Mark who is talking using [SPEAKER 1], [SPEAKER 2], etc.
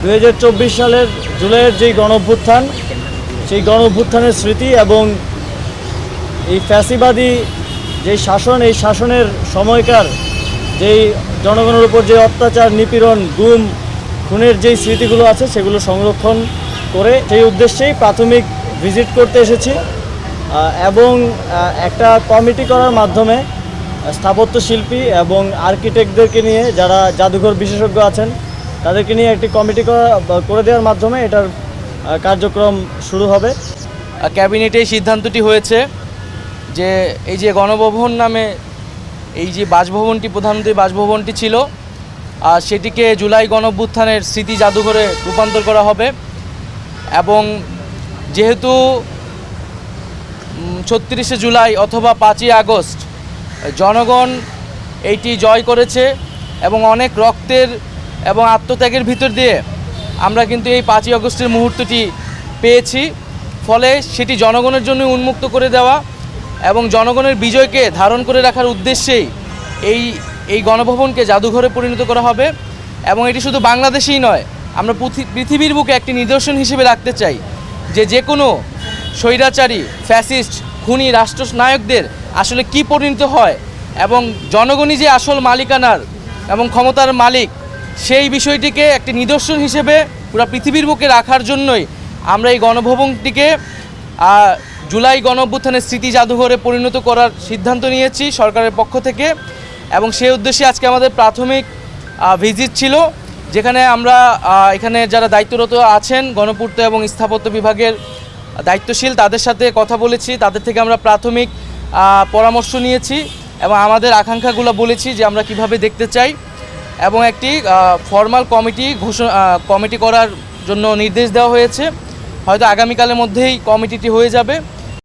[SPEAKER 1] দু হাজার চব্বিশ সালের জুলাইয়ের যেই গণ অভ্যুত্থান সেই গণ অভ্যুত্থানের স্মৃতি এবং এই ফ্যাসিবাদী যেই শাসন, এই শাসনের সময়কার যেই জনগণের উপর যে অত্যাচার, নিপীড়ন, গুম, খুনের যেই স্মৃতিগুলো আছে, সেগুলো সংরক্ষণ করে সেই উদ্দেশ্যেই প্রাথমিক ভিজিট করতে এসেছি এবং একটা কমিটি করার মাধ্যমে স্থাপত্য শিল্পী এবং আর্কিটেক্টদেরকে নিয়ে যারা জাদুঘর বিশেষজ্ঞ আছেন তাদেরকে নিয়ে একটি কমিটি করা দেওয়ার মাধ্যমে এটার কার্যক্রম শুরু হবে।
[SPEAKER 2] ক্যাবিনেটে সিদ্ধান্তটি হয়েছে যে এই যে গণভবন নামে এই যে বাসভবনটি প্রধানত বাসভবনটি ছিল আর সেটিকে জুলাই গণভ্যুত্থানের স্মৃতি জাদুঘরে রূপান্তর করা হবে এবং যেহেতু ছত্রিশে জুলাই অথবা পাঁচই আগস্ট, জনগণ এইটি জয় করেছে এবং অনেক রক্তের এবং আত্মত্যাগের ভিতর দিয়ে আমরা কিন্তু এই পাঁচই অগস্টের মুহূর্তটি পেয়েছি। ফলে সেটি জনগণের জন্য উন্মুক্ত করে দেওয়া এবং জনগণের বিজয়কে ধারণ করে রাখার উদ্দেশ্যেই এই এই গণভবনকে জাদুঘরে পরিণত করা হবে এবং এটি শুধু বাংলাদেশেই নয়, আমরা পৃথি- পৃথিবীর বুকে একটি নিদর্শন হিসেবে রাখতে চাই যে যে কোনো স্বৈরাচারী, ফ্যাসিস্ট, খুনি, রাষ্ট্রনায়কদের আসলে কি পরিণত হয় এবং জনগণই যে আসল মালিকানার এবং ক্ষমতার মালিক সেই বিষয়টিকে একটি নিদর্শন হিসেবে পুরো পৃথিবীর বুকে রাখার জন্যই আমরা এই গণভবনটিকে জুলাই গণঅভ্যুত্থানের স্মৃতি জাদুঘরে পরিণত করার সিদ্ধান্ত নিয়েছি সরকারের পক্ষ থেকে এবং সেই উদ্দেশ্যে আজকে আমাদের প্রাথমিক ভিজিট ছিল যেখানে আমরা এখানে যারা দায়িত্বরত আছেন গণপূর্ত এবং স্থাপত্য বিভাগের দায়িত্বশীল তাদের সাথে কথা বলেছি, তাদের থেকে আমরা প্রাথমিক পরামর্শ নিয়েছি এবং আমাদের আকাঙ্ক্ষাগুলো বলেছি যে আমরা কীভাবে দেখতে চাই। এবং একটি ফর্মাল কমিটি ঘোষণা কমিটি করার জন্য নির্দেশ দেওয়া হয়েছে। হয়তো আগামীকালের মধ্যেই কমিটিটি হয়ে যাবে।